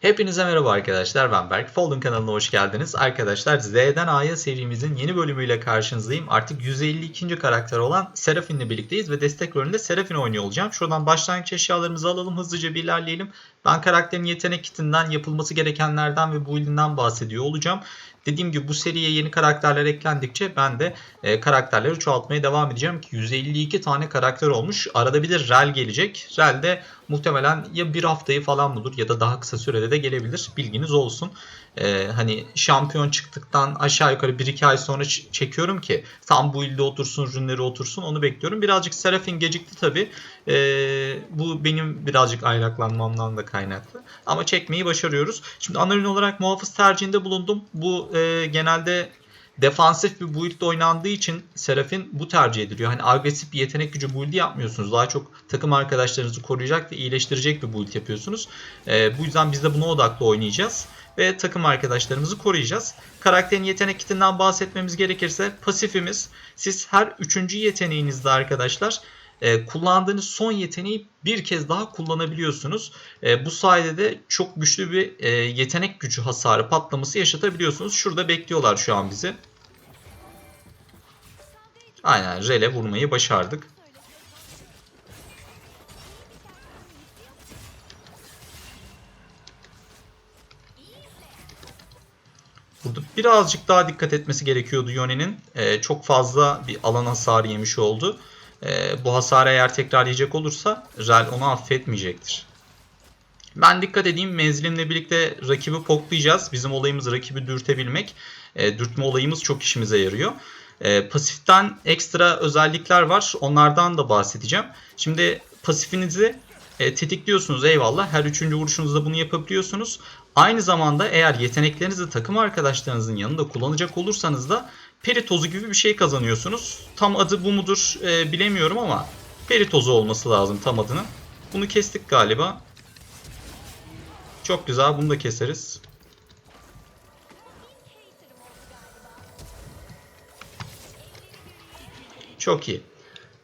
Hepinize merhaba arkadaşlar ben Berk. Folding kanalına hoş geldiniz. Arkadaşlar Z'den A'ya serimizin yeni bölümüyle karşınızdayım. Artık 152. karakter olan Seraphine birlikteyiz ve destek rolünde Seraphine oynuyor olacağım. Şuradan başlangıç eşyalarımızı alalım hızlıca bir ilerleyelim. Ben karakterin yetenek kitinden, yapılması gerekenlerden ve build'inden bahsediyor olacağım. Dediğim gibi bu seriye yeni karakterler eklendikçe ben de e, karakterleri çoğaltmaya devam edeceğim ki 152 tane karakter olmuş. Arada bir de Rel gelecek. Rel de muhtemelen ya bir haftayı falan bulur ya da daha kısa sürede de gelebilir. Bilginiz olsun. E, hani şampiyon çıktıktan aşağı yukarı 1-2 ay sonra çekiyorum ki tam bu ilde otursun, ürünleri otursun onu bekliyorum. Birazcık Seraphine gecikti tabi. E, bu benim birazcık aylaklanmamdan da kaynaklı. Ama çekmeyi başarıyoruz. Şimdi ürün olarak muhafız tercihinde bulundum. Bu e, genelde defansif bir build oynandığı için Serafin bu tercih ediliyor. Hani agresif bir yetenek gücü build'i yapmıyorsunuz. Daha çok takım arkadaşlarınızı koruyacak ve iyileştirecek bir build yapıyorsunuz. E, bu yüzden biz de buna odaklı oynayacağız. Ve takım arkadaşlarımızı koruyacağız. Karakterin yetenek kitinden bahsetmemiz gerekirse pasifimiz. Siz her üçüncü yeteneğinizde arkadaşlar e, kullandığınız son yeteneği bir kez daha kullanabiliyorsunuz. E, bu sayede de çok güçlü bir e, yetenek gücü hasarı patlaması yaşatabiliyorsunuz. Şurada bekliyorlar şu an bizi. Aynen rele vurmayı başardık. Burada birazcık daha dikkat etmesi gerekiyordu Yone'nin. Ee, çok fazla bir alan hasarı yemiş oldu. Ee, bu hasarı eğer tekrar yiyecek olursa Rel onu affetmeyecektir. Ben dikkat edeyim menzilimle birlikte rakibi poklayacağız. Bizim olayımız rakibi dürtebilmek. E, dürtme olayımız çok işimize yarıyor. E, pasiften ekstra özellikler var. Onlardan da bahsedeceğim. Şimdi pasifinizi e, tetikliyorsunuz eyvallah. Her üçüncü vuruşunuzda bunu yapabiliyorsunuz. Aynı zamanda eğer yeteneklerinizi takım arkadaşlarınızın yanında kullanacak olursanız da peri tozu gibi bir şey kazanıyorsunuz. Tam adı bu mudur e, bilemiyorum ama peri tozu olması lazım tam adının. Bunu kestik galiba. Çok güzel bunu da keseriz. Çok iyi.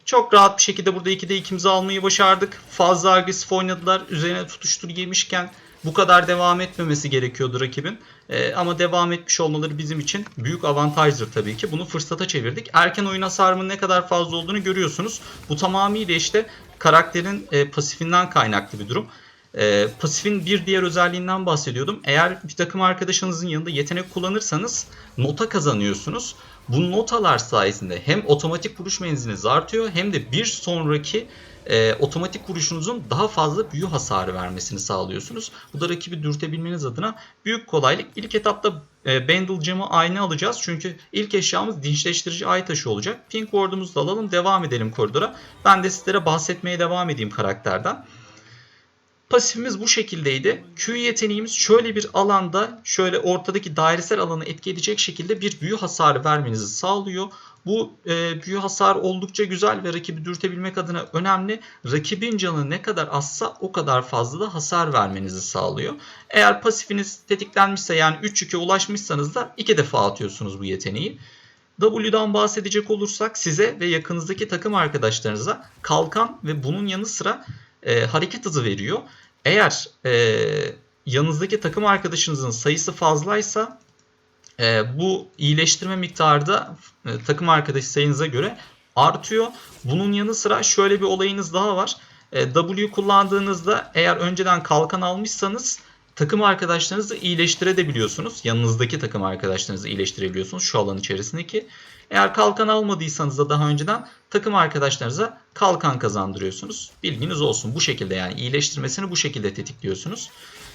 Çok rahat bir şekilde burada 2'de 2'mizi almayı başardık. Fazla agresif oynadılar. Üzerine tutuştur yemişken bu kadar devam etmemesi gerekiyordu rakibin. Ee, ama devam etmiş olmaları bizim için büyük avantajdır tabii ki. Bunu fırsata çevirdik. Erken oyun hasarının ne kadar fazla olduğunu görüyorsunuz. Bu tamamıyla işte karakterin e, pasifinden kaynaklı bir durum. E, pasifin bir diğer özelliğinden bahsediyordum. Eğer bir takım arkadaşınızın yanında yetenek kullanırsanız nota kazanıyorsunuz. Bu notalar sayesinde hem otomatik vuruş menziliniz artıyor hem de bir sonraki e, otomatik vuruşunuzun daha fazla büyü hasarı vermesini sağlıyorsunuz. Bu da rakibi dürtebilmeniz adına büyük kolaylık. İlk etapta e, Bendel camı aynı alacağız. Çünkü ilk eşyamız dinçleştirici ay taşı olacak. Pink Ward'umuzu da alalım. Devam edelim koridora. Ben de sizlere bahsetmeye devam edeyim karakterden. Pasifimiz bu şekildeydi. Q yeteneğimiz şöyle bir alanda şöyle ortadaki dairesel alanı etki edecek şekilde bir büyü hasarı vermenizi sağlıyor. Bu e, büyü hasarı oldukça güzel ve rakibi dürtebilmek adına önemli. Rakibin canı ne kadar azsa o kadar fazla da hasar vermenizi sağlıyor. Eğer pasifiniz tetiklenmişse yani 3 yük'e ulaşmışsanız da 2 defa atıyorsunuz bu yeteneği. W'dan bahsedecek olursak size ve yakınızdaki takım arkadaşlarınıza kalkan ve bunun yanı sıra e, hareket hızı veriyor. Eğer e, yanınızdaki takım arkadaşınızın sayısı fazlaysa e, bu iyileştirme miktarı da e, takım arkadaş sayınıza göre artıyor. Bunun yanı sıra şöyle bir olayınız daha var. E, W kullandığınızda eğer önceden kalkan almışsanız takım arkadaşlarınızı iyileştirebiliyorsunuz. Yanınızdaki takım arkadaşlarınızı iyileştirebiliyorsunuz şu alan içerisindeki. Eğer kalkan almadıysanız da daha önceden takım arkadaşlarınıza kalkan kazandırıyorsunuz. Bilginiz olsun bu şekilde yani iyileştirmesini bu şekilde tetikliyorsunuz.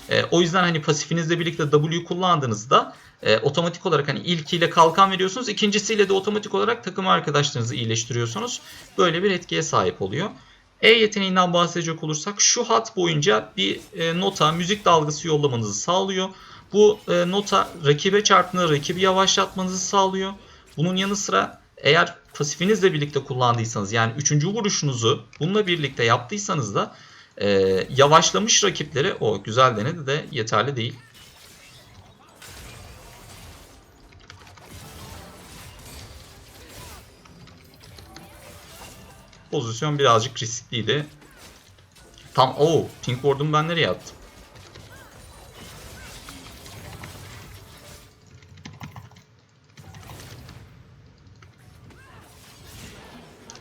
E, o yüzden hani pasifinizle birlikte W kullandığınızda e, otomatik olarak hani ilkiyle kalkan veriyorsunuz. ikincisiyle de otomatik olarak takım arkadaşlarınızı iyileştiriyorsunuz. Böyle bir etkiye sahip oluyor. E yeteneğinden bahsedecek olursak şu hat boyunca bir e, nota, müzik dalgası yollamanızı sağlıyor. Bu e, nota rakibe çarptığında rakibi yavaşlatmanızı sağlıyor. Bunun yanı sıra eğer pasifinizle birlikte kullandıysanız yani 3. vuruşunuzu bununla birlikte yaptıysanız da e, yavaşlamış rakipleri o güzel denedi de yeterli değil. Pozisyon birazcık riskliydi. Tam o oh, pink board'umu ben nereye attım?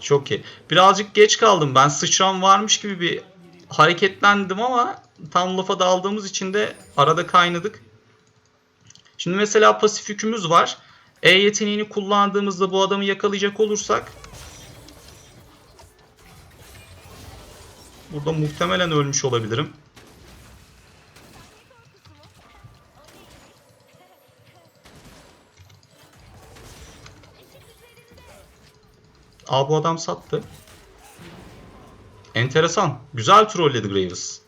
Çok iyi. Birazcık geç kaldım. Ben sıçram varmış gibi bir hareketlendim ama tam lafa daldığımız için de arada kaynadık. Şimdi mesela pasif yükümüz var. E yeteneğini kullandığımızda bu adamı yakalayacak olursak burada muhtemelen ölmüş olabilirim. Aa bu adam sattı. Enteresan. Güzel trolledi Graves.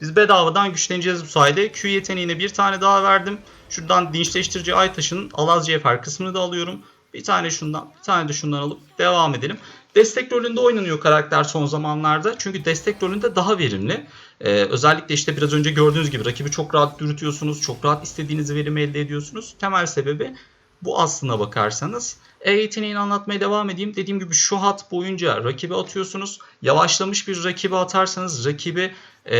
Biz bedavadan güçleneceğiz bu sayede. Q yeteneğine bir tane daha verdim. Şuradan dinçleştirici ay taşının Alaz Cevher kısmını da alıyorum. Bir tane şundan, bir tane de şundan alıp devam edelim. Destek rolünde oynanıyor karakter son zamanlarda. Çünkü destek rolünde daha verimli. Ee, özellikle işte biraz önce gördüğünüz gibi rakibi çok rahat dürütüyorsunuz. Çok rahat istediğiniz verimi elde ediyorsunuz. Temel sebebi bu aslına bakarsanız. E yeteneğini anlatmaya devam edeyim. Dediğim gibi şu hat boyunca rakibi atıyorsunuz. Yavaşlamış bir rakibi atarsanız rakibi e,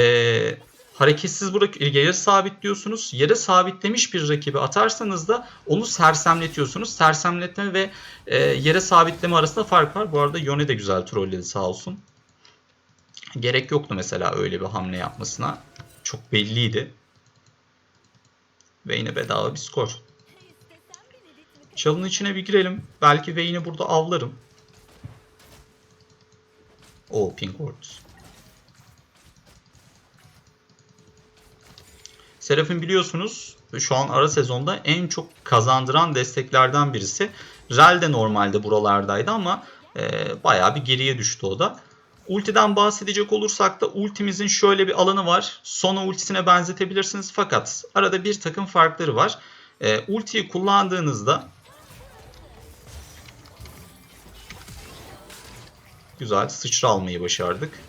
hareketsiz bırak yere sabitliyorsunuz. Yere sabitlemiş bir rakibi atarsanız da onu sersemletiyorsunuz. Sersemletme ve e, yere sabitleme arasında fark var. Bu arada Yone de güzel trolledi sağ olsun. Gerek yoktu mesela öyle bir hamle yapmasına. Çok belliydi. Ve yine bedava bir skor. Çalın içine bir girelim. Belki Vayne'i burada avlarım. O Pink Hordes. Seraphim biliyorsunuz şu an ara sezonda en çok kazandıran desteklerden birisi. Rel de normalde buralardaydı ama e, bayağı bir geriye düştü o da. Ultiden bahsedecek olursak da ultimizin şöyle bir alanı var. Sona ultisine benzetebilirsiniz fakat arada bir takım farkları var. E, ultiyi kullandığınızda Güzel sıçra almayı başardık.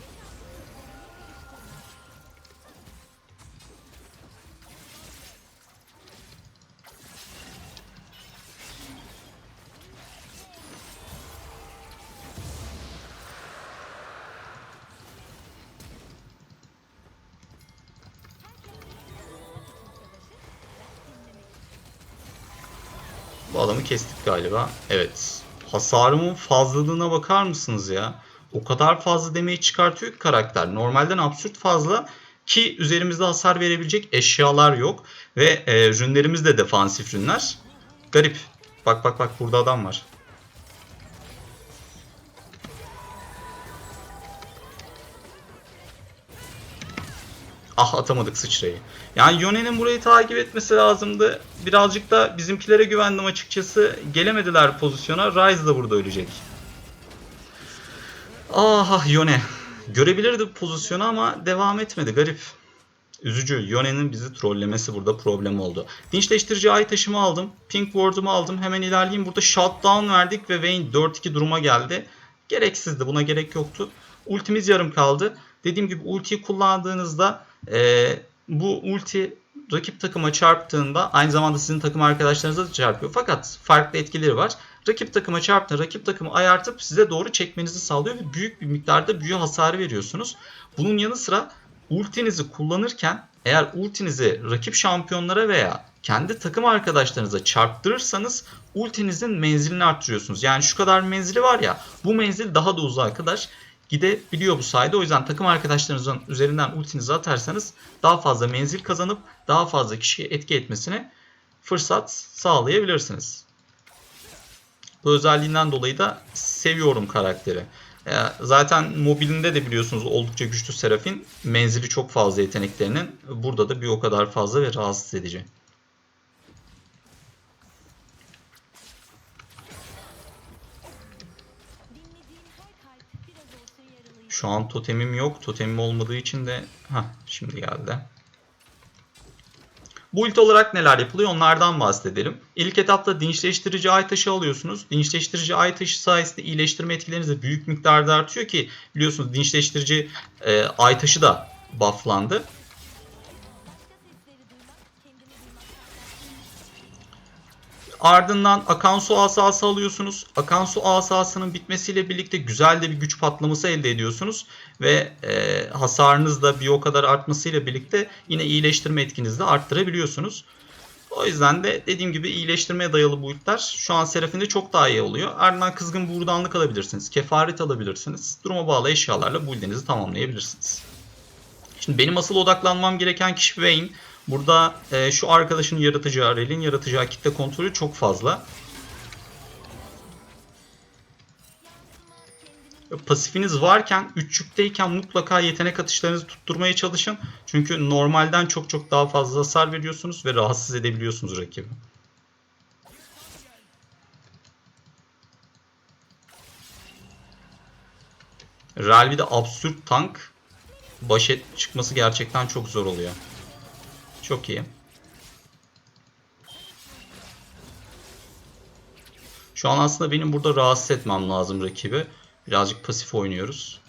Kestik galiba. Evet. Hasarımın fazlalığına bakar mısınız ya? O kadar fazla demeyi çıkartıyor ki karakter. Normalden absürt fazla ki üzerimizde hasar verebilecek eşyalar yok. Ve e, rünlerimiz de defansif rünler. Garip. Bak bak bak burada adam var. Ah atamadık sıçrayı. Yani Yone'nin burayı takip etmesi lazımdı. Birazcık da bizimkilere güvendim açıkçası. Gelemediler pozisyona. Ryze da burada ölecek. Ah Yone. Görebilirdi pozisyonu ama devam etmedi. Garip. Üzücü. Yone'nin bizi trollemesi burada problem oldu. Dinçleştirici ay taşımı aldım. Pink Ward'umu aldım. Hemen ilerleyeyim. Burada shutdown verdik ve Vayne 4-2 duruma geldi. Gereksizdi. Buna gerek yoktu. Ultimiz yarım kaldı. Dediğim gibi ultiyi kullandığınızda e, bu ulti rakip takıma çarptığında aynı zamanda sizin takım arkadaşlarınıza da çarpıyor. Fakat farklı etkileri var. Rakip takıma çarptığında rakip takımı ayartıp size doğru çekmenizi sağlıyor ve büyük bir miktarda büyü hasarı veriyorsunuz. Bunun yanı sıra ultinizi kullanırken eğer ultinizi rakip şampiyonlara veya kendi takım arkadaşlarınıza çarptırırsanız ultinizin menzilini arttırıyorsunuz. Yani şu kadar menzili var ya bu menzil daha da uzağa kadar gidebiliyor bu sayede. O yüzden takım arkadaşlarınızın üzerinden ultinizi atarsanız daha fazla menzil kazanıp daha fazla kişiye etki etmesine fırsat sağlayabilirsiniz. Bu özelliğinden dolayı da seviyorum karakteri. Zaten mobilinde de biliyorsunuz oldukça güçlü Serafin. Menzili çok fazla yeteneklerinin. Burada da bir o kadar fazla ve rahatsız edici. Şu an totemim yok. Totemim olmadığı için de ha şimdi geldi. Bu ulti olarak neler yapılıyor onlardan bahsedelim. İlk etapta dinçleştirici ay taşı alıyorsunuz. Dinçleştirici ay taşı sayesinde iyileştirme etkileriniz büyük miktarda artıyor ki biliyorsunuz dinçleştirici e, ay taşı da bufflandı. Ardından akan su asası alıyorsunuz. Akan su asasının bitmesiyle birlikte güzel de bir güç patlaması elde ediyorsunuz. Ve e, hasarınız da bir o kadar artmasıyla birlikte yine iyileştirme etkinizi de arttırabiliyorsunuz. O yüzden de dediğim gibi iyileştirmeye dayalı build'ler şu an Seraphim'de çok daha iyi oluyor. Ardından kızgın buğurdanlık alabilirsiniz. Kefaret alabilirsiniz. Duruma bağlı eşyalarla build'inizi tamamlayabilirsiniz. Şimdi benim asıl odaklanmam gereken kişi Vayne. Burada e, şu arkadaşın yaratacağı, Rel'in yaratacağı kitle kontrolü çok fazla. Pasifiniz varken, üçlükteyken mutlaka yetenek atışlarınızı tutturmaya çalışın. Çünkü normalden çok çok daha fazla hasar veriyorsunuz ve rahatsız edebiliyorsunuz rakibi. Ralvi'de absürt tank baş et çıkması gerçekten çok zor oluyor. Çok iyi. Şu an aslında benim burada rahatsız etmem lazım rakibi. Birazcık pasif oynuyoruz.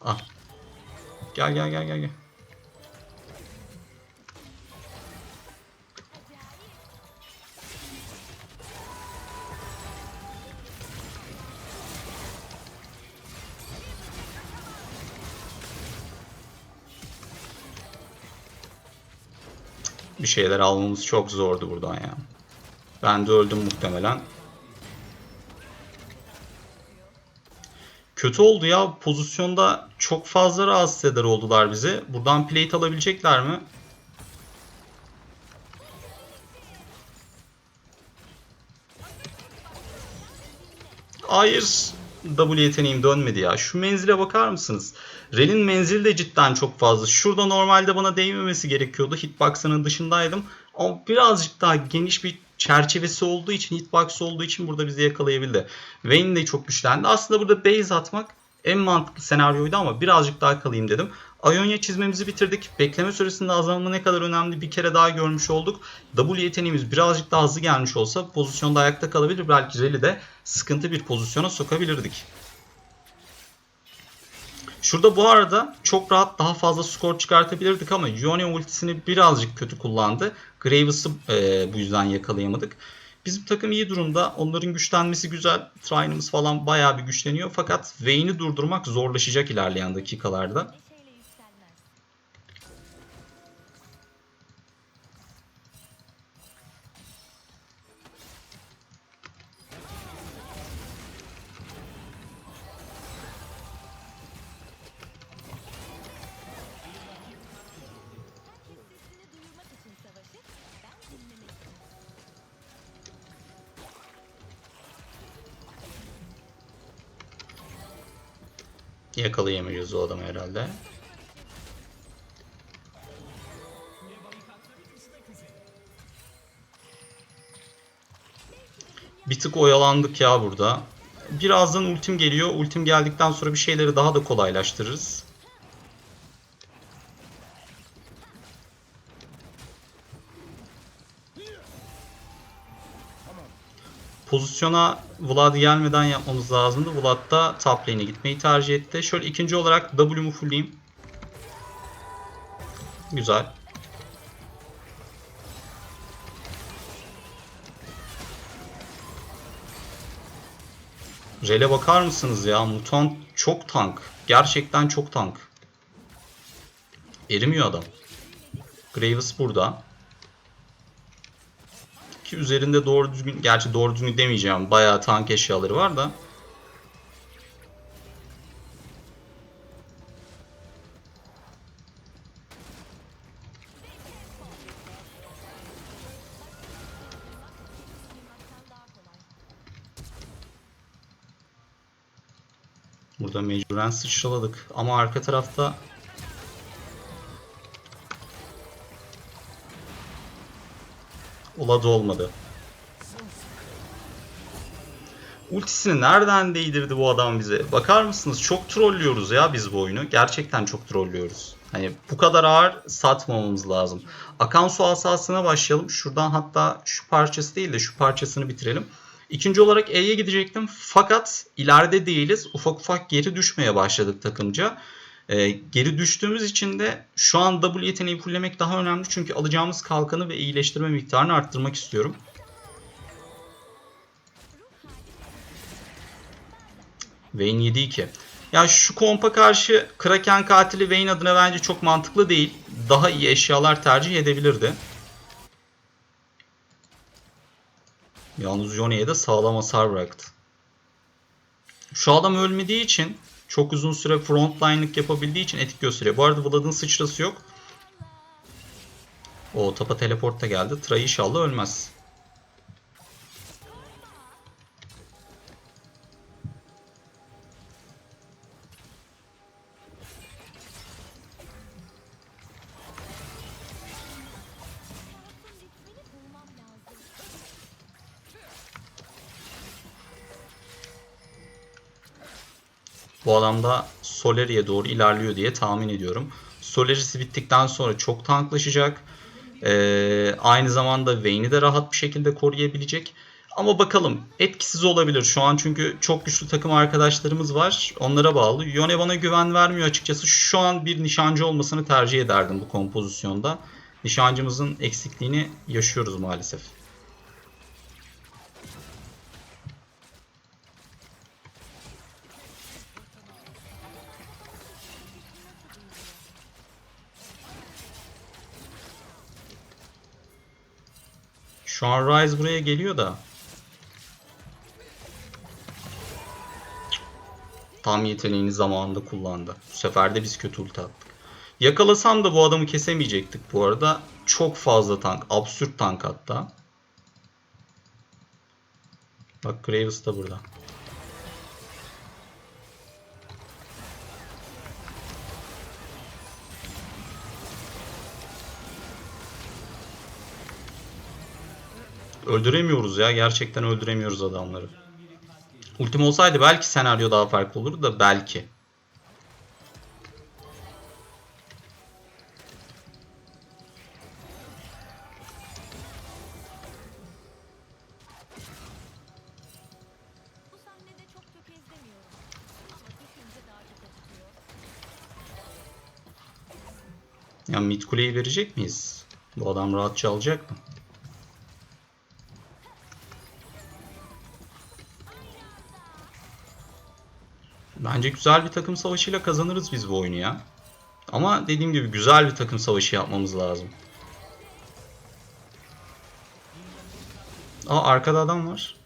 Ah. Gel gel gel gel gel. Bir şeyler almamız çok zordu buradan ya. Ben de öldüm muhtemelen. Kötü oldu ya. Pozisyonda çok fazla rahatsız eder oldular bizi. Buradan plate alabilecekler mi? Hayır. W yeteneğim dönmedi ya. Şu menzile bakar mısınız? Rel'in menzili de cidden çok fazla. Şurada normalde bana değmemesi gerekiyordu. Hitbox'ının dışındaydım. Ama birazcık daha geniş bir çerçevesi olduğu için, hitbox olduğu için burada bizi yakalayabildi. Vayne de çok güçlendi. Aslında burada base atmak en mantıklı senaryoydu ama birazcık daha kalayım dedim. Ionia çizmemizi bitirdik. Bekleme süresinde azalma ne kadar önemli bir kere daha görmüş olduk. W yeteneğimiz birazcık daha hızlı gelmiş olsa pozisyonda ayakta kalabilir. Belki de sıkıntı bir pozisyona sokabilirdik. Şurada bu arada çok rahat daha fazla skor çıkartabilirdik ama Ionia ultisini birazcık kötü kullandı. Graves'ı e, bu yüzden yakalayamadık. Bizim takım iyi durumda. Onların güçlenmesi güzel. Trine'ımız falan bayağı bir güçleniyor. Fakat Vayne'i durdurmak zorlaşacak ilerleyen dakikalarda. Yakalayamıyoruz o adamı herhalde. Bir tık oyalandık ya burada. Birazdan ultim geliyor. Ultim geldikten sonra bir şeyleri daha da kolaylaştırırız. Pozisyona Vlad gelmeden yapmamız lazımdı. Vlad da top lane'e gitmeyi tercih etti. Şöyle ikinci olarak W'mu fullleyeyim. Güzel. Rel'e bakar mısınız ya? Mutant çok tank. Gerçekten çok tank. Erimiyor adam. Graves burada. Ki üzerinde doğru düzgün, gerçi doğru düzgün demeyeceğim. Bayağı tank eşyaları var da. Burada mecburen sıçraladık. Ama arka tarafta Ola da olmadı. Ultisini nereden değdirdi bu adam bize? Bakar mısınız? Çok trollüyoruz ya biz bu oyunu. Gerçekten çok trollüyoruz. Hani bu kadar ağır satmamamız lazım. Akan su asasına başlayalım. Şuradan hatta şu parçası değil de şu parçasını bitirelim. İkinci olarak E'ye gidecektim. Fakat ileride değiliz. Ufak ufak geri düşmeye başladık takımca. Ee, geri düştüğümüz için de şu an W yeteneği fulllemek daha önemli. Çünkü alacağımız kalkanı ve iyileştirme miktarını arttırmak istiyorum. Vayne 7-2. Ya şu kompa karşı Kraken katili Vayne adına bence çok mantıklı değil. Daha iyi eşyalar tercih edebilirdi. Yalnız Yone'ye de sağlam hasar bıraktı. Şu adam ölmediği için çok uzun süre frontline'lık yapabildiği için etik gösteriyor. Bu arada Vlad'ın sıçrası yok. O tapa teleport da geldi. Tray inşallah ölmez. Bu adam da Solari'ye doğru ilerliyor diye tahmin ediyorum. Solaris'i bittikten sonra çok tanklaşacak. Ee, aynı zamanda Vayne'i de rahat bir şekilde koruyabilecek. Ama bakalım etkisiz olabilir şu an çünkü çok güçlü takım arkadaşlarımız var. Onlara bağlı. Yone bana güven vermiyor açıkçası. Şu an bir nişancı olmasını tercih ederdim bu kompozisyonda. Nişancımızın eksikliğini yaşıyoruz maalesef. Şu an Ryze buraya geliyor da. Tam yeteneğini zamanında kullandı. Bu sefer de biz kötü ulti attık. Yakalasam da bu adamı kesemeyecektik bu arada. Çok fazla tank. Absürt tank hatta. Bak Graves da burada. Öldüremiyoruz ya. Gerçekten öldüremiyoruz adamları. Ultim olsaydı belki senaryo daha farklı olurdu da belki. Ya mid kuleyi verecek miyiz? Bu adam rahatça alacak mı? Bence güzel bir takım savaşıyla kazanırız biz bu oyunu ya. Ama dediğim gibi güzel bir takım savaşı yapmamız lazım. Aa arkada adam var.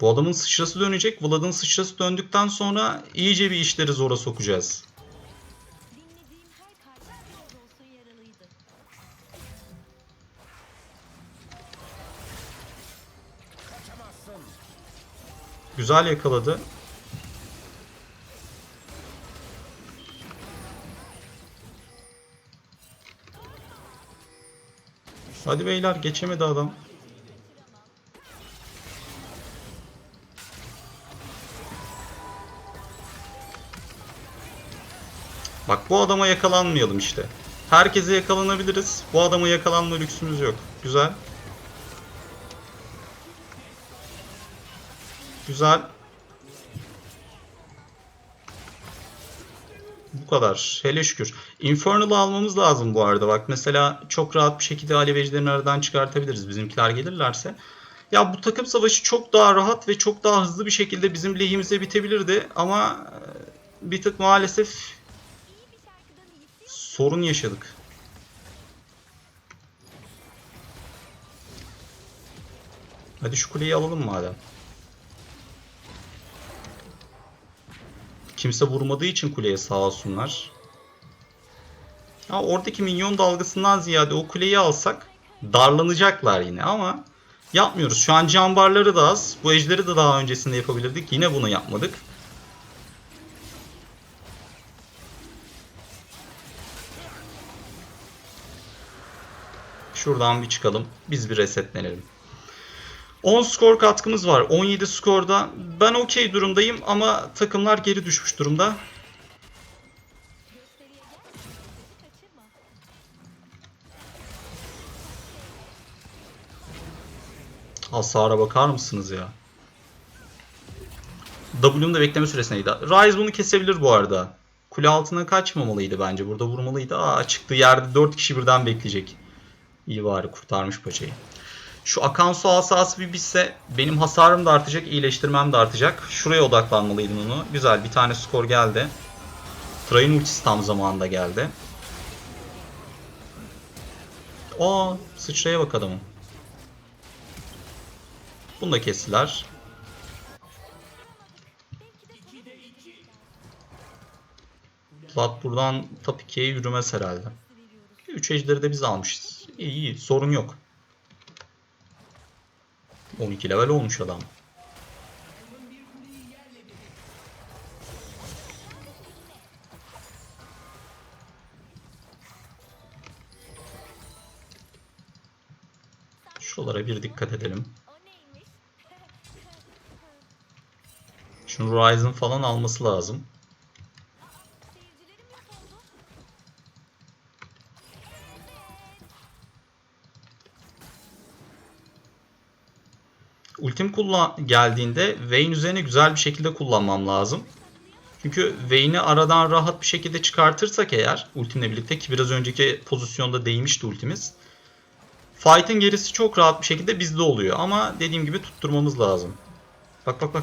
Bu adamın sıçrası dönecek. Vlad'ın sıçrası döndükten sonra iyice bir işleri zora sokacağız. Güzel yakaladı. Hadi beyler geçemedi adam. Bak bu adama yakalanmayalım işte. Herkese yakalanabiliriz. Bu adama yakalanma lüksümüz yok. Güzel. Güzel. Bu kadar. Hele şükür. Infernal'ı almamız lazım bu arada. Bak mesela çok rahat bir şekilde alevecilerini aradan çıkartabiliriz bizimkiler gelirlerse. Ya bu takım savaşı çok daha rahat ve çok daha hızlı bir şekilde bizim lehimize bitebilirdi. Ama e, bir tık maalesef sorun yaşadık. Hadi şu kuleyi alalım madem. Kimse vurmadığı için kuleye sağ olsunlar. Ha, oradaki minyon dalgasından ziyade o kuleyi alsak darlanacaklar yine ama yapmıyoruz. Şu an can barları da az. Bu ejderi de daha öncesinde yapabilirdik. Yine bunu yapmadık. Şuradan bir çıkalım. Biz bir resetlenelim. 10 skor katkımız var. 17 skorda. Ben okey durumdayım ama takımlar geri düşmüş durumda. Hasara bakar mısınız ya? W'nun da bekleme süresindeydi. Ryze bunu kesebilir bu arada. Kule altına kaçmamalıydı bence. Burada vurmalıydı. Aa çıktığı yerde 4 kişi birden bekleyecek. İyi bari kurtarmış paçayı. Şu akan su asası bir bitse benim hasarım da artacak, iyileştirmem de artacak. Şuraya odaklanmalıydım onu. Güzel bir tane skor geldi. Tray'ın ultisi tam zamanında geldi. Aa sıçraya bak adamın. Bunu da kestiler. Plat buradan top 2'ye yürümez herhalde. 3 ejderi de biz almışız. İyi iyi sorun yok. 12 level olmuş adam. Şuralara bir dikkat edelim. Şunu Ryzen falan alması lazım. Ultim kullan geldiğinde Vayne üzerine güzel bir şekilde kullanmam lazım. Çünkü Vayne'i aradan rahat bir şekilde çıkartırsak eğer ultimle birlikte ki biraz önceki pozisyonda değmişti ultimiz. Fight'ın gerisi çok rahat bir şekilde bizde oluyor ama dediğim gibi tutturmamız lazım. Bak bak bak.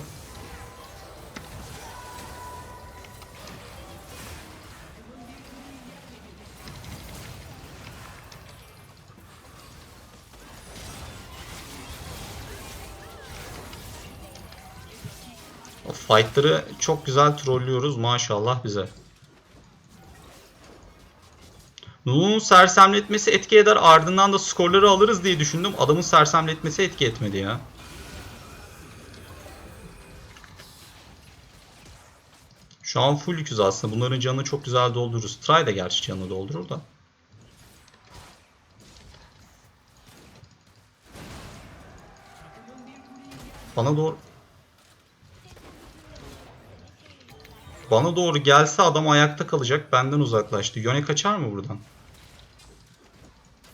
Fight'ları çok güzel trollüyoruz maşallah bize. Nulu'nun sersemletmesi etki eder ardından da skorları alırız diye düşündüm. Adamın sersemletmesi etki etmedi ya. Şu an full yüküz aslında. Bunların canını çok güzel doldururuz. Try da gerçi canını doldurur da. Bana doğru... Bana doğru gelse adam ayakta kalacak. Benden uzaklaştı. Yone kaçar mı buradan?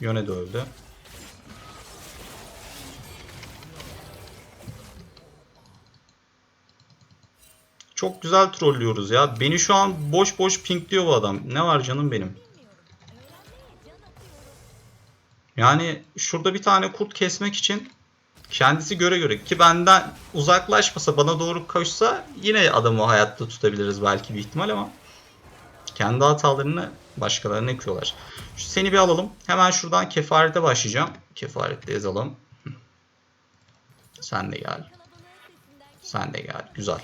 Yone de öldü. Çok güzel trollüyoruz ya. Beni şu an boş boş pinkliyor bu adam. Ne var canım benim? Yani şurada bir tane kurt kesmek için kendisi göre göre ki benden uzaklaşmasa bana doğru koşsa yine adamı hayatta tutabiliriz belki bir ihtimal ama kendi hatalarını başkalarına yıkıyorlar. Şu seni bir alalım. Hemen şuradan kefarete başlayacağım. Kefarette yazalım. Sen de gel. Sen de gel. Güzel.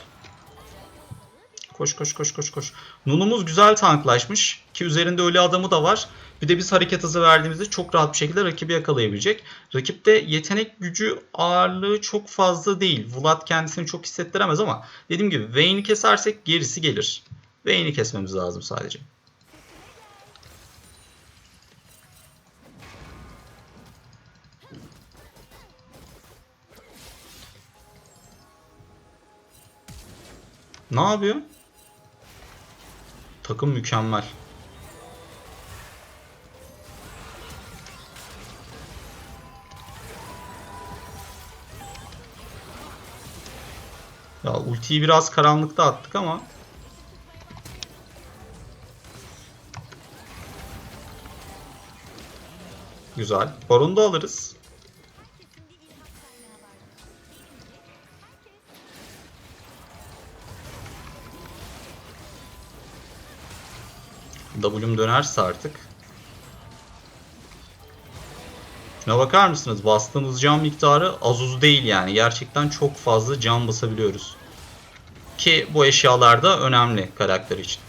Koş koş koş koş koş. Nunumuz güzel tanklaşmış ki üzerinde ölü adamı da var. Bir de biz hareket hızı verdiğimizde çok rahat bir şekilde rakibi yakalayabilecek. Rakipte yetenek gücü ağırlığı çok fazla değil. Vlad kendisini çok hissettiremez ama dediğim gibi Vayne'i kesersek gerisi gelir. Vayne'i kesmemiz lazım sadece. Ne yapıyor? Takım mükemmel. Ya ultiyi biraz karanlıkta attık ama Güzel. Baron'u da alırız. W'm dönerse artık. Şuna bakar mısınız? Bastığımız can miktarı az uz değil yani. Gerçekten çok fazla can basabiliyoruz. Ki bu eşyalar da önemli karakter için.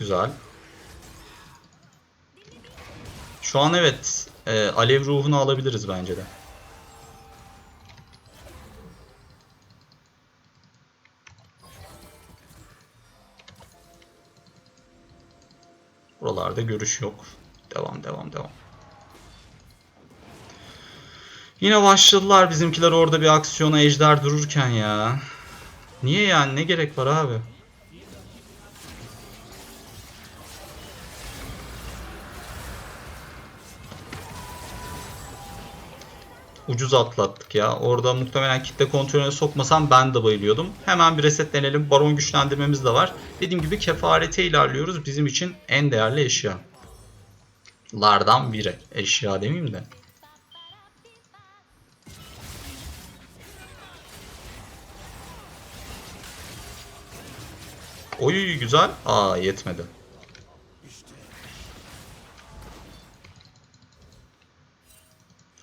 Güzel. Şu an evet. e, alev ruhunu alabiliriz bence de. Buralarda görüş yok. Devam devam devam. Yine başladılar bizimkiler orada bir aksiyona ejder dururken ya. Niye yani ne gerek var abi? Ucuz atlattık ya. Orada muhtemelen kitle kontrolüne sokmasam ben de bayılıyordum. Hemen bir resetlenelim. Baron güçlendirmemiz de var. Dediğim gibi kefarete ilerliyoruz. Bizim için en değerli eşya. Lardan biri. Eşya demeyeyim de. Oy güzel. Aa yetmedi.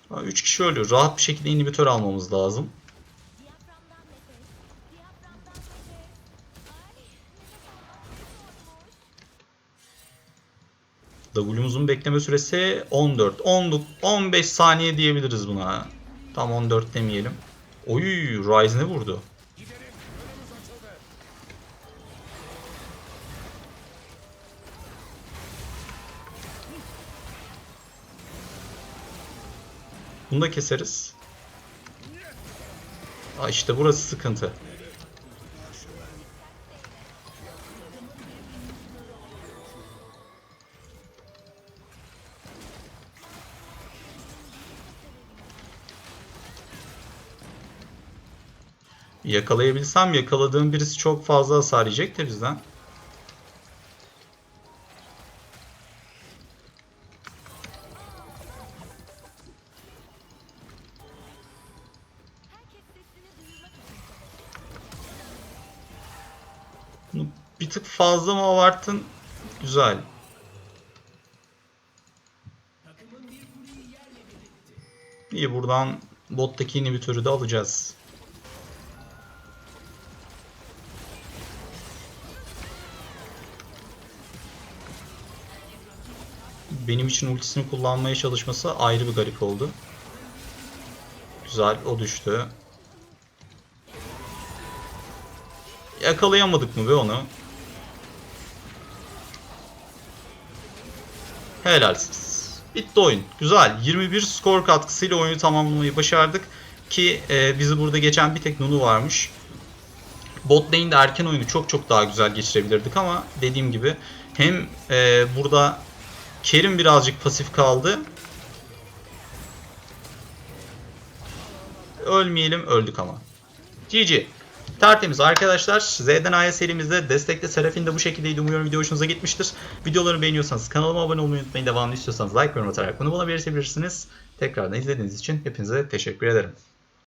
Ha, 3 kişi ölüyor. Rahat bir şekilde inhibitör almamız lazım. W'muzun bekleme süresi 14. 10, 15 saniye diyebiliriz buna. Tam 14 demeyelim. Oy Ryze ne vurdu? Bunu da keseriz. Aa işte burası sıkıntı. Yakalayabilsem yakaladığım birisi çok fazla hasar yiyecek de bizden. Fazla mı abarttın? Güzel. İyi buradan bottaki inhibitörü de alacağız. Benim için ultisini kullanmaya çalışması ayrı bir garip oldu. Güzel o düştü. Yakalayamadık mı be onu? Helalsiniz. Bitti oyun. Güzel. 21 skor katkısıyla oyunu tamamlamayı başardık. Ki e, bizi burada geçen bir tek Nunu varmış. Bot lane'de erken oyunu çok çok daha güzel geçirebilirdik ama dediğim gibi hem e, burada Kerim birazcık pasif kaldı. Ölmeyelim öldük ama. GG. Tertemiz arkadaşlar. Z'den A'ya serimizde destekte Serafin de bu şekildeydi. Umuyorum video hoşunuza gitmiştir. Videoları beğeniyorsanız kanalıma abone olmayı unutmayın. Devamlı istiyorsanız like yorum atarak bunu bana belirtebilirsiniz. Tekrardan izlediğiniz için hepinize teşekkür ederim.